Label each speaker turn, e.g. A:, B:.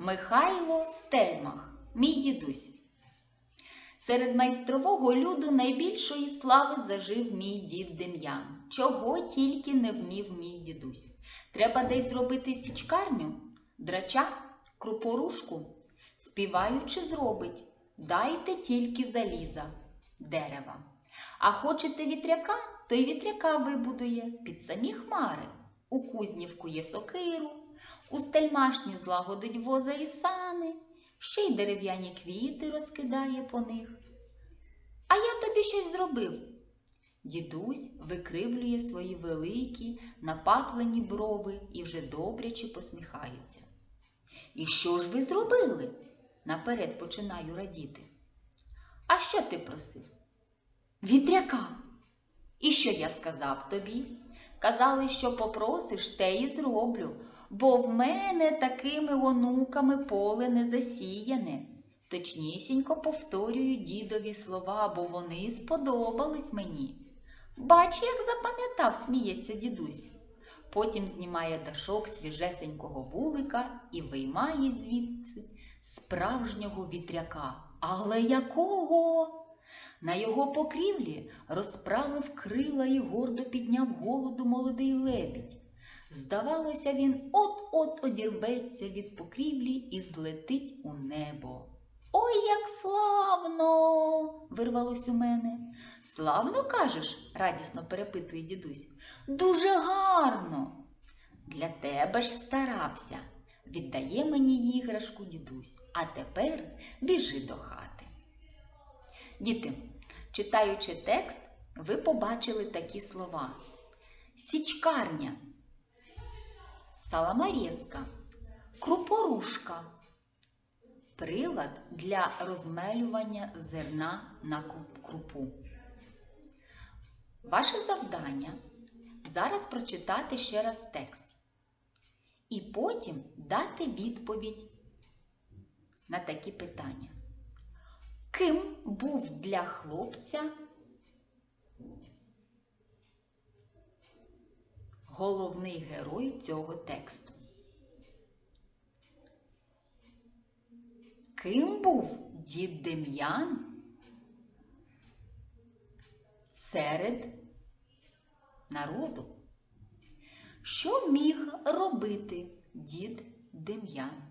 A: Михайло Стельмах, мій дідусь. Серед майстрового люду найбільшої слави зажив мій дід Дем'ян. Чого тільки не вмів мій дідусь. Треба десь зробити січкарню, драча, крупорушку, співаючи зробить. Дайте тільки заліза, дерева. А хочете вітряка, то й вітряка вибудує під самі хмари. У кузні вкує сокиру, у стельмашні злагодить воза і сани, ще й дерев'яні квіти розкидає по них. А я тобі щось зробив. Дідусь викривлює свої великі, напатлені брови і вже добряче посміхається. І що ж ви зробили? Наперед починаю радіти. А що ти просив? Вітряка. І що я сказав тобі? Казали, що попросиш, те і зроблю, бо в мене такими онуками поле не засіяне. Точнісінько повторюю дідові слова, бо вони сподобались мені. Бач, як запам'ятав, сміється дідусь. Потім знімає дашок свіжесенького вулика і виймає звідси справжнього вітряка. Але якого? На його покрівлі розправив крила і гордо підняв голоду молодий лебідь. Здавалося, він от-от одірветься від покрівлі і злетить у небо. Ой, як славно! вирвалось у мене. Славно кажеш? радісно перепитує дідусь. Дуже гарно. Для тебе ж старався. Віддає мені іграшку дідусь, а тепер біжи до хати. Діти, читаючи текст, ви побачили такі слова: січкарня, саламарєска, крупорушка, прилад для розмелювання зерна на крупу. Ваше завдання зараз прочитати ще раз текст і потім дати відповідь на такі питання. Ким був для хлопця головний герой цього тексту? Ким був дід Дем'ян серед народу? Що міг робити дід Дем'ян?